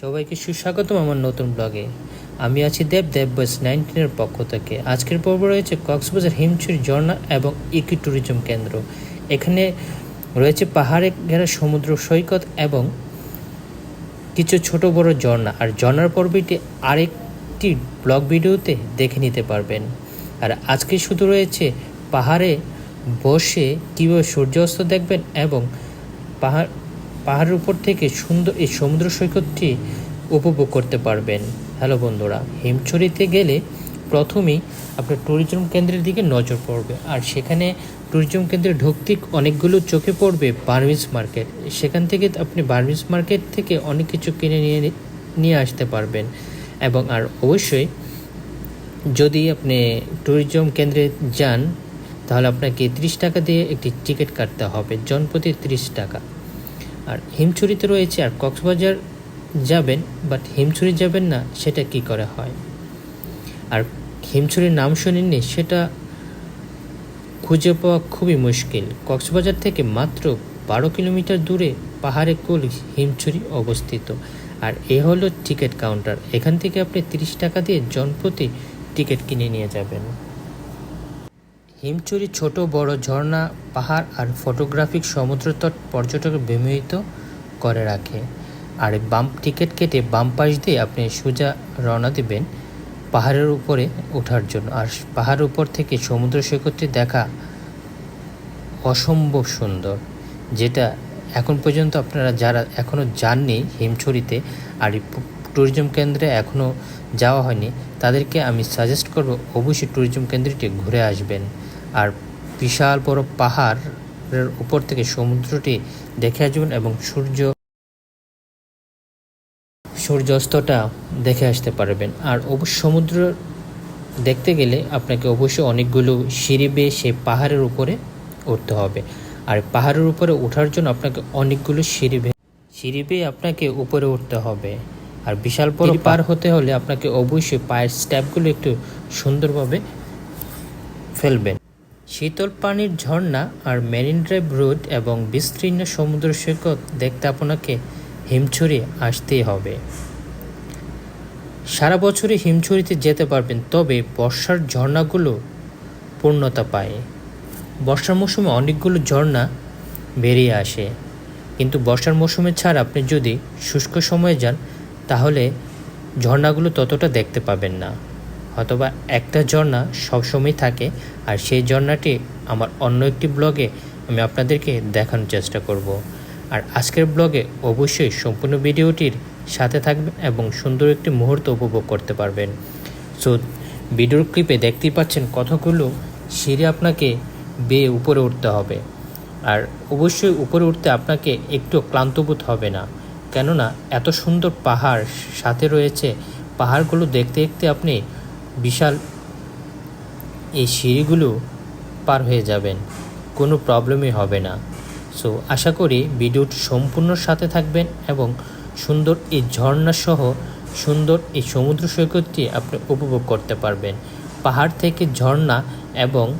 সবাইকে সুস্বাগতম আমার নতুন ব্লগে। আমি আছি দেব দেব বয়স নাইনটিনের পক্ষ থেকে। আজকের পর্ব রয়েছে কক্সবাজার হিমছড়ি ঝর্ণা এবং ইকি ট্যুরিজম কেন্দ্র। এখানে রয়েছে পাহাড়ে ঘেরা সমুদ্র সৈকত এবং কিছু ছোট বড় ঝর্ণা। আর ঝর্ণার পর্বটি আরেকটি ব্লগ ভিডিওতে দেখে নিতে পারবেন। আর আজকে শুধু রয়েছে পাহাড়ে বসে কীভাবে সূর্যাস্ত দেখবেন এবং পাহাড় পাহাড়ের উপর থেকে সুন্দর এই সমুদ্র সৈকতটি উপভোগ করতে পারবেন। হ্যালো বন্ধুরা হিমছড়িতে গেলে প্রথমেই আপনার ট্যুরিজম কেন্দ্রের দিকে নজর পড়বে। আর সেখানে ট্যুরিজম কেন্দ্রে ঢুকতে অনেকগুলো চোখে পড়বে বার্মিজ মার্কেট সেখান থেকে আপনি বার্মিজ মার্কেট থেকে অনেক কিছু কিনে নিয়ে নিয়ে আসতে পারবেন। এবং আর অবশ্যই যদি আপনি ট্যুরিজম কেন্দ্রে যান, তাহলে আপনাকে ত্রিশ টাকা দিয়ে একটি টিকিট কাটতে হবে। জনপ্রতি ত্রিশ টাকা। আর হিমছড়িতে রয়েছে আর কক্সবাজার যাবেন বাট হিমছড়ি যাবেন না, সেটা কি করে হয়? আর হিমছড়ির নাম শুনেননি, সেটা খুঁজে পাওয়া খুবই মুশকিল। কক্সবাজার থেকে মাত্র বারো কিলোমিটার দূরে পাহাড়ে কোল হিমছড়ি অবস্থিত। আর এ হলো টিকিট কাউন্টার। এখান থেকে আপনি তিরিশ টাকা দিয়ে জনপ্রতি টিকিট কিনে নিয়ে যাবেন। হিমচুরি ছোট, বড় ঝর্ণা, পাহাড় আর ফটোগ্রাফিক সমুদ্রতট পর্যটক বিমোহিত করে রাখে। আর বাম টিকিট কেটে বাম পাশ দিয়ে আপনি সোজা রওনা দিবেন পাহাড়ের উপরে ওঠার জন্য। আর পাহাড়ের উপর থেকে সমুদ্র সৈকতটি দেখা অসম্ভব সুন্দর, যেটা এখন পর্যন্ত আপনারা যারা এখনও যাননি হিমছড়িতে আর ট্যুরিজম কেন্দ্রে এখনও যাওয়া হয়নি, তাদেরকে আমি সাজেস্ট করব অবশ্যই ট্যুরিজম কেন্দ্রটি ঘুরে আসবেন। আর বিশাল বড় পাহাড়ের উপর থেকে সমুদ্রটি দেখে আসবেন এবং সূর্য সূর্যাস্তটা দেখে আসতে পারবেন। আর অবশ্য সমুদ্র দেখতে গেলে আপনাকে অবশ্যই অনেকগুলো সিঁড়ি বেয়ে সেই পাহাড়ের উপরে উঠতে হবে। আর পাহাড়ের উপরে ওঠার জন্য আপনাকে অনেকগুলো সিঁড়ি বেয়ে সিঁড়ি বেয়ে আপনাকে উপরে উঠতে হবে। আর বিশাল বড় পার হতে হলে আপনাকে অবশ্যই পায়ের স্ট্যাপগুলো একটু সুন্দরভাবে ফেলবেন। শীতল পানির ঝর্ণা আর মেরিন ড্রাইভ রোড এবং বিস্তীর্ণ সমুদ্র সৈকত দেখতে আপনাকে হিমছড়ি আসতেই হবে। সারা বছরই হিমছড়িতে যেতে পারবেন, তবে বর্ষার ঝর্ণাগুলো পূর্ণতা পায়। বর্ষার মৌসুমে অনেকগুলো ঝর্ণা বেরিয়ে আসে, কিন্তু বর্ষার মৌসুমে ছাড়া আপনি যদি শুষ্ক সময়ে যান, তাহলে ঝর্ণাগুলো ততটা দেখতে পাবেন না। অথবা একটা ঝর্ণা সবসময় থাকে, আর সেই ঝর্ণাটি আমার অন্য একটি ব্লগে আমি আপনাদেরকে দেখানোর চেষ্টা করব। আর আজকের ব্লগে অবশ্যই সম্পূর্ণ ভিডিওটির সাথে থাকবেন এবং সুন্দর একটি মুহূর্ত উপভোগ করতে পারবেন। সো ভিডিওর ক্লিপে দেখতেই পাচ্ছেন কতগুলো সিঁড়ি আপনাকে বেয়ে উপরে উঠতে হবে। আর অবশ্যই উপরে উঠতে আপনাকে একটু ক্লান্তবোধ হবে না। কেননা, এত সুন্দর পাহাড় সাথে রয়েছে, পাহাড়গুলো দেখতে দেখতে আপনি বিশাল এই সিঁড়িগুলো পার হয়ে যাবেন। কোনো প্রবলেমই হবে না। সো, আশা করি ভিডিওটি সম্পূর্ণ সাথে থাকবেন এবং সুন্দর এই ঝর্ণা সহ সুন্দর এই সমুদ্র সৈকতটি আপনি উপভোগ করতে পারবেন। পাহাড় থেকে ঝর্ণা এবং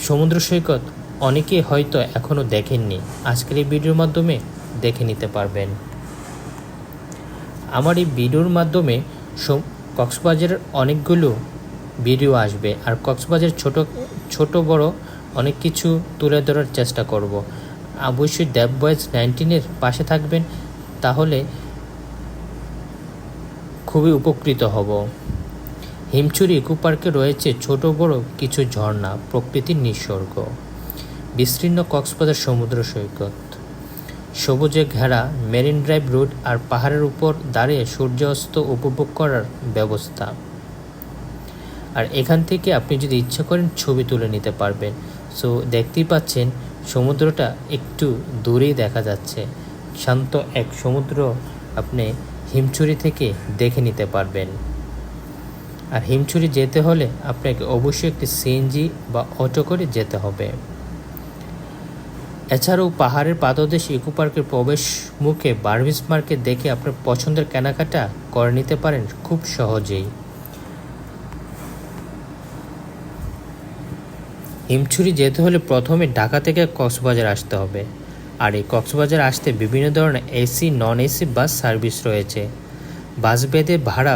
সমুদ্র সৈকত অনেকেই হয়তো এখনও দেখেননি। আজকের এই ভিডিওর মাধ্যমে দেখে নিতে পারবেন। আমার এই ভিডিওর মাধ্যমে কক্সবাজারের অনেকগুলো ভিডিও আসবে আর কক্সবাজার ছোট ছোট বড় অনেক কিছু তুলে ধরার চেষ্টা করব। অবশ্যই দেব বয়েজ নাইনটিনের পাশে থাকবেন, তাহলে খুবই উপকৃত হব। হিমছড়ি ইকো পার্কে রয়েছে ছোট বড় কিছু ঝর্ণা, প্রকৃতির নিসর্গ। বিস্তীর্ণ কক্সবাজার সমুদ্র সৈকত। সবুজে ঘেরা মেরিন ড্রাইভ রোড আর পাহাড়ের উপর দাঁড়িয়ে সূর্যাস্ত উপভোগ করার ব্যবস্থা। আর এখান থেকে আপনি যদি ইচ্ছা করেন ছবি তুলে নিতে পারবেন। সো, দেখতেই পাচ্ছেন সমুদ্রটা একটু দূরেই দেখা যাচ্ছে। শান্ত এক সমুদ্র আপনি হিমছড়ি থেকে দেখে নিতে পারবেন। আর হিমছড়ি যেতে হলে আপনাকে অবশ্যই একটি সিএনজি বা অটো করে যেতে হবে। এছাড়াও পাহাড়ের পাদদেশ ইকো পার্কের প্রবেশ মুখে বার্মিস মার্কেট দেখে আপনার পছন্দের কেনাকাটা করে নিতে পারেন খুব সহজেই। হিমছড়ি যেতে হলে প্রথমে ঢাকা থেকে কক্সবাজার আসতে হবে। আর এই কক্সবাজার আসতে বিভিন্ন ধরনের AC non AC bus service রয়েছে। বাস বেঁধে ভাড়া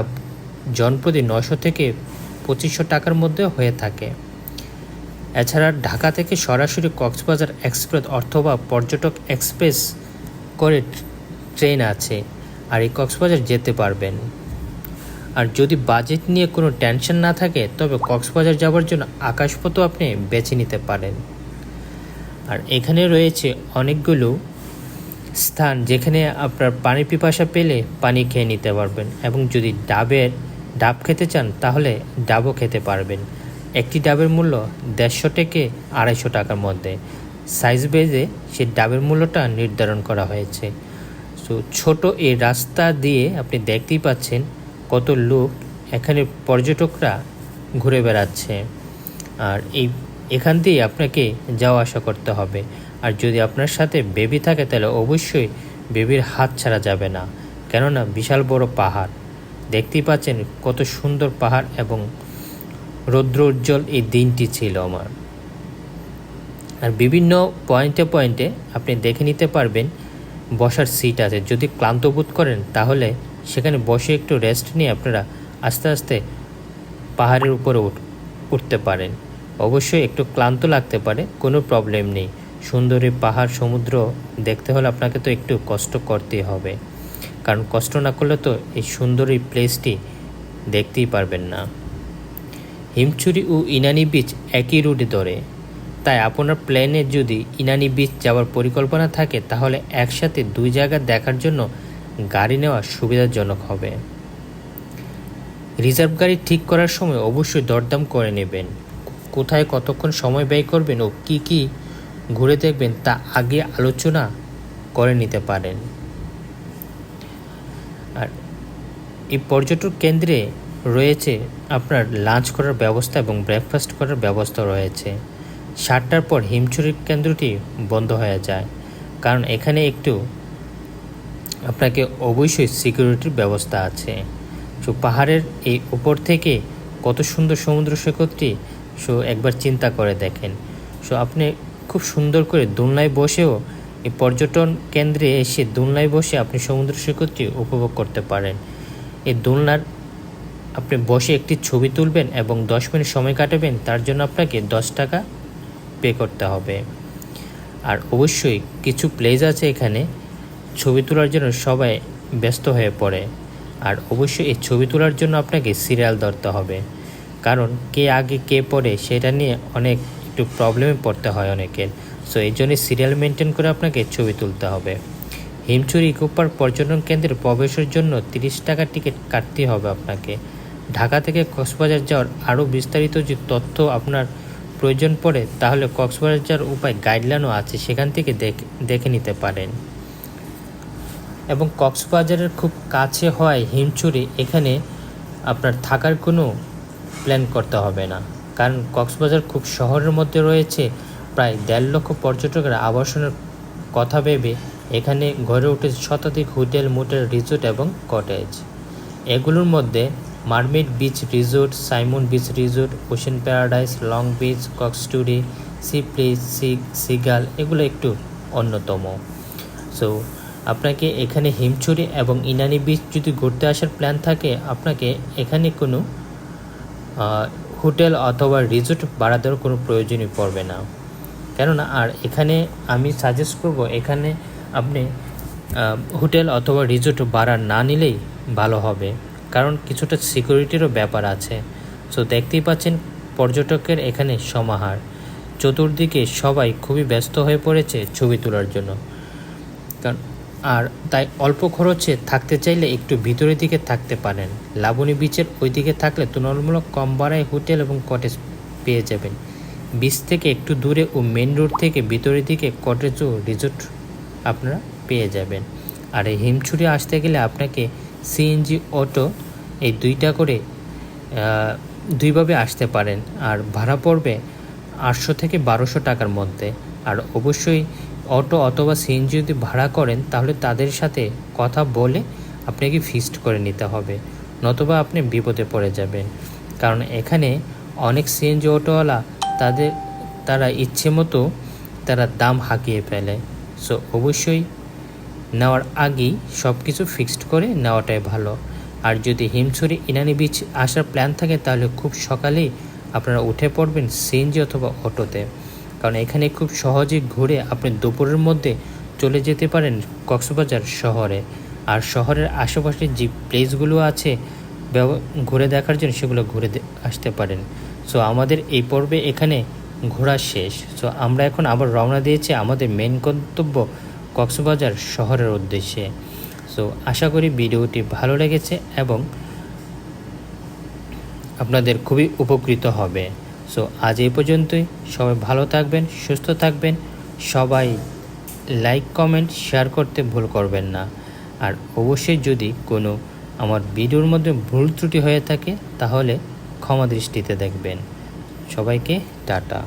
জনপ্রতি নশো থেকে পঁচিশশো টাকার মধ্যে হয়ে থাকে। এছাড়া ঢাকা থেকে সরাসরি কক্সবাজার এক্সপ্রেস অথবা পর্যটক এক্সপ্রেস করে ট্রেন আছে আর এই কক্সবাজার যেতে পারবেন। আর যদি বাজেট নিয়ে কোনো টেনশন না থাকে, তবে কক্সবাজার যাওয়ার জন্য আকাশপথও আপনি বেছে নিতে পারেন। আর এখানে রয়েছে অনেকগুলো স্থান যেখানে আপনার পানি পিপাসা পেলে পানি খেয়ে নিতে পারবেন এবং যদি ডাবের ডাব খেতে চান, তাহলে ডাবও খেতে পারবেন। একটি ডাবের মূল্য দেড়শো থেকে আড়াইশো টাকার মধ্যে। সাইজ বেজে সে ডাবের মূল্যটা নির্ধারণ করা হয়েছে। তো ছোট এই রাস্তা দিয়ে আপনি দেখতেই পাচ্ছেন কত লোক এখানে পর্যটকরা ঘুরে বেড়াচ্ছে। আর এই, এখান দিয়ে আপনাকে যাওয়া আসা করতে হবে। আর যদি আপনার সাথে বেবি থাকে তাহলে অবশ্যই বেবির হাত ছাড়া যাবে না। কেননা বিশাল বড় পাহাড়। দেখতেই পাচ্ছেন কত সুন্দর পাহাড় এবং রৌদ্র উজ্জ্বল এই দিনটি ছিল আমার। আর বিভিন্ন পয়েন্টে পয়েন্টে আপনি দেখে নিতে পারবেন, বসার সিট আছে। যদি ক্লান্ত বোধ করেন, তাহলে সেখানে বসে একটু রেস্ট নিয়ে আপনারা আস্তে আস্তে পাহাড়ের উপরে উঠ উঠতে পারেন। অবশ্যই একটু ক্লান্ত লাগতে পারে, কোনো প্রবলেম নেই। সুন্দরী পাহাড়, সমুদ্র দেখতে হলে আপনাকে তো একটু কষ্ট করতেই হবে। কারণ কষ্ট না করলে তো এই সুন্দর প্লেসটি দেখতেই পারবেন না। হিমচুরি ও ইনানি বিচ একই রুটে ধরে। তাই আপনার প্ল্যানে যদি ইনানি বিচ যাওয়ার পরিকল্পনা থাকে, তাহলে একসাথে দুই জায়গা দেখার জন্য গাড়ি নেওয়া সুবিধাজনক হবে। রিজার্ভ গাড়ি ঠিক করার সময় অবশ্যই দরদাম করে নেবেন। কোথায় কতক্ষণ সময় ব্যয় করবেন ও কি কি ঘুরে দেখবেন তা আগে আলোচনা করে নিতে পারেন। আর এই পর্যটক কেন্দ্রে রয়েছে, আপনার লাঞ্চ করার ব্যবস্থা এবং ব্রেকফাস্ট করার ব্যবস্থা রয়েছে। সাতটার পর হিমচুরির কেন্দ্রটি বন্ধ হয়ে যায়, কারণ এখানে একটু আপনাকে অবশ্যই সিকিউরিটির ব্যবস্থা আছে। সো পাহাড়ের এই উপর থেকে কত সুন্দর সমুদ্র সৈকতটি, সো একবার চিন্তা করে দেখেন। সো আপনি খুব সুন্দর করে দোলনায় বসেও এই পর্যটন কেন্দ্রে এসে দোলনায় বসে আপনি সমুদ্র সৈকতটি উপভোগ করতে পারেন। এই দোলনার আপনি বসে একটি ছবি তুলবেন এবং দশ মিনিট সময় কাটাবেন, তার জন্য আপনাকে দশ টাকা পে করতে হবে। আর অবশ্যই কিছু প্লেস আছে এখানে, ছবি তোলার জন্য সবাই ব্যস্ত হয়ে পড়ে। আর অবশ্যই এই ছবি তোলার জন্য আপনাকে সিরিয়াল ধরতে হবে। কারণ কে আগে কে পড়ে সেটা নিয়ে অনেক একটু প্রবলেমে পড়তে হয় অনেকের। সো এই জন্য সিরিয়াল মেনটেন করে আপনাকে ছবি তুলতে হবে। হিমচুরি ইকো পার্ক পর্যটন কেন্দ্রের প্রবেশের জন্য তিরিশ টাকা টিকিট কাটতে হবে আপনাকে। ঢাকা থেকে কক্সবাজার যাওয়ার আরও বিস্তারিত যে তথ্য আপনার প্রয়োজন পড়ে, তাহলে কক্সবাজার যাওয়ার উপায় গাইডলাইনও আছে, সেখান থেকে দেখে নিতে পারেন। এবং কক্সবাজারের খুব কাছে হয় হিমচুরি এখানে আপনার থাকার কোনো প্ল্যান করতে হবে না। কারণ কক্সবাজার খুব শহরের মধ্যে রয়েছে, প্রায় দেড় লক্ষ পর্যটকের আবাসনের কথা ভেবে এখানে গড়ে উঠেছে শতাধিক হোটেল, মোটেল, রিসোর্ট এবং কটেজ। এগুলোর মধ্যে mermaid beach resort, Simon beach resort, ocean paradise, long beach কক্সটুরি sea place sea seagull, এগুলো একটু অন্যতম। সো আপনাকে এখানে হিমছড়ি এবং ইনানি বিচ যদি ঘুরতে আসার প্ল্যান থাকে, আপনাকে এখানে কোনো হোটেল অথবা রিসোর্ট ভাড়া দেওয়ার কোনো প্রয়োজনই পড়বে না। কেননা, আর এখানে আমি সাজেস্ট করব, এখানে আপনি হোটেল অথবা রিসোর্ট ভাড়া না নিলেই ভালো হবে। কারণ কিছুটা সিকিউরিটিরও ব্যাপার আছে। সো দেখতেই পাচ্ছেন পর্যটকের এখানে সমাহার। চতুর্দিকে সবাই খুবই ব্যস্ত হয়ে পড়েছে ছবি তোলার জন্য। কারণ, আর তাই অল্প খরচে থাকতে চাইলে একটু ভিতরের দিকে থাকতে পারেন। লাবণী বিচের ওই দিকে থাকলে তুলনামূলক কম ভাড়ায় হোটেল এবং কটেজ পেয়ে যাবেন। বিচ থেকে একটু দূরে ও মেন রোড থেকে ভিতরের দিকে কটেজ ও রিসোর্ট আপনারা পেয়ে যাবেন। আর এই হিমছুরি আসতে গেলে আপনাকে সিএনজি অটো এই দুইটা করে দুইভাবে আসতে পারেন। আর ভাড়া পড়বে আটশো থেকে বারোশো টাকার মধ্যে। আর অবশ্যই অটো অথবা সিএনজি যদি ভাড়া করেন, তাহলে তাদের সাথে কথা বলে আপনাকে ফিক্সড করে নিতে হবে। নতুবা আপনি বিপদে পড়ে যাবেন। কারণ এখানে অনেক সিএনজি অটোওয়ালা, তাদের, তারা ইচ্ছে মতো তারা দাম হাঁকিয়ে ফেলে। সো অবশ্যই নেওয়ার আগেই সব কিছু ফিক্সড করে নেওয়াটাই ভালো। আর যদি হিমছড়ি ইনানি বিচ আসার প্ল্যান থাকে, তাহলে খুব সকালেই আপনারা উঠে পড়বেন সিএনজি অথবা অটোতে। কারণ এখানে খুব সহজে ঘুরে আপনি দুপুরের মধ্যে চলে যেতে পারেন কক্সবাজার শহরে। আর শহরের আশেপাশে যে প্লেসগুলো আছে ঘুরে দেখার জন্য সেগুলো ঘুরে আসতে পারেন। সো আমাদের এই পর্বে এখানে ঘোরা শেষ। সো আমরা এখন আবার রওনা দিয়েছি আমাদের মেন গন্তব্য কক্সবাজার শহরের উদ্দেশ্যে। সো আশা করি ভিডিওটি ভালো লেগেছে এবং আপনাদের খুবই উপকৃত হবে। সো আজ এই পর্যন্তই। সবাই ভালো থাকবেন, সুস্থ থাকবেন। সবাই লাইক কমেন্ট শেয়ার করতে ভুল করবেন না। আর অবশ্যই যদি কোনো আমার ভিডিওর মধ্যে ভুল ত্রুটি হয়ে থাকে, তাহলে ক্ষমা দৃষ্টিতে দেখবেন। সবাইকে টাটা।